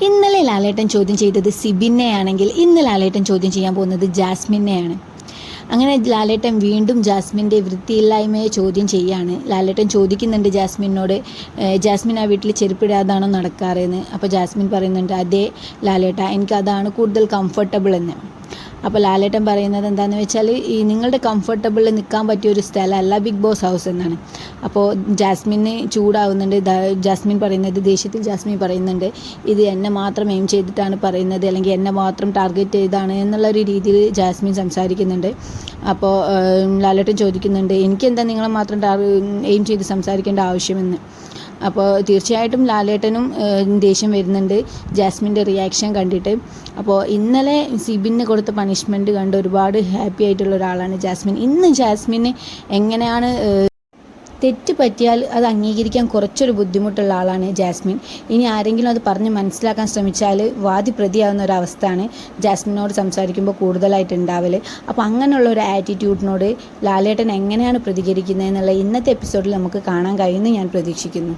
ഇന്നലെ ലാലേട്ടൻ ചോദ്യം ചെയ്തത് സിബിനെയാണെങ്കിൽ ഇന്ന് ലാലേട്ടൻ ചോദ്യം ചെയ്യാൻ പോകുന്നത് ജാസ്മിനെയാണ്. അങ്ങനെ ലാലേട്ടൻ വീണ്ടും ജാസ്മിന്റെ വൃത്തിയില്ലായ്മയെ ചോദ്യം ചെയ്യാണ്. ലാലേട്ടൻ ചോദിക്കുന്നുണ്ട് ജാസ്മിനോട് "ഏഹ്, ജാസ്മിൻ ആ വീട്ടിൽ ചെരുപ്പിടാതാണോ നടക്കാറെന്ന് അപ്പോൾ ജാസ്മിൻ പറയുന്നുണ്ട് അതേ ലാലേട്ട എനിക്കതാണ് കൂടുതൽ കംഫർട്ടബിൾ എന്ന്. അപ്പോൾ ലാലേട്ടൻ പറയുന്നത് എന്താണെന്ന് വെച്ചാൽ ഈ നിങ്ങളുടെ കംഫർട്ടബിൾ നിൽക്കാൻ പറ്റിയ ഒരു സ്ഥലമല്ല ബിഗ് ബോസ് ഹൗസ് എന്നാണ്. അപ്പോൾ ജാസ്മിന് ചൂടാവുന്നുണ്ട്. ജാസ്മിൻ പറയുന്നത് ദേഷ്യത്തിൽ ജാസ്മിൻ പറയുന്നുണ്ട് ഇത് എന്നെ മാത്രം എയിം ചെയ്തിട്ടാണ് പറയുന്നത് അല്ലെങ്കിൽ എന്നെ മാത്രം ടാർഗറ്റ് ചെയ്താണ് എന്നുള്ളൊരു രീതിയിൽ ജാസ്മിൻ സംസാരിക്കുന്നുണ്ട്. അപ്പോൾ ലാലേട്ടൻ ചോദിക്കുന്നുണ്ട് എനിക്കെന്താ നിങ്ങളെ മാത്രം എയിം ചെയ്ത് സംസാരിക്കേണ്ട ആവശ്യമെന്ന്? അപ്പോൾ തീർച്ചയായിട്ടും ലാലേട്ടനും ദേഷ്യം വരുന്നുണ്ട്. ജാസ്മിന്റെ റിയാക്ഷൻ കണ്ടിട്ട്. അപ്പോൾ ഇന്നലെ സിബിന് കൊടുത്ത പണിഷ്മെന്റ് കണ്ട് ഒരുപാട് ഹാപ്പി ആയിട്ടുള്ള ഒരാളാണ് ജാസ്മിൻ. ഇന്ന് ജാസ്മിന് എങ്ങനെയാണ് തെറ്റ് പറ്റിയാൽ അത് അംഗീകരിക്കാൻ കുറച്ചൊരു ബുദ്ധിമുട്ടുള്ള ആളാണ് ജാസ്മിൻ. ഇനി ആരെങ്കിലും അത് പറഞ്ഞ് മനസ്സിലാക്കാൻ ശ്രമിച്ചാൽ വാദി പ്രതിയാവുന്ന ഒരവസ്ഥയാണ് ജാസ്മിനോട് സംസാരിക്കുമ്പോൾ കൂടുതലായിട്ട് ഉണ്ടാവൽ അപ്പോൾ അങ്ങനെയുള്ള ഒരു ആറ്റിറ്റ്യൂഡിനോട് ലാലേട്ടൻ എങ്ങനെയാണ് പ്രതികരിക്കുന്നത് എന്നുള്ള ഇന്നത്തെ എപ്പിസോഡിൽ നമുക്ക് കാണാൻ കഴിയുമെന്ന് ഞാൻ പ്രതീക്ഷിക്കുന്നു.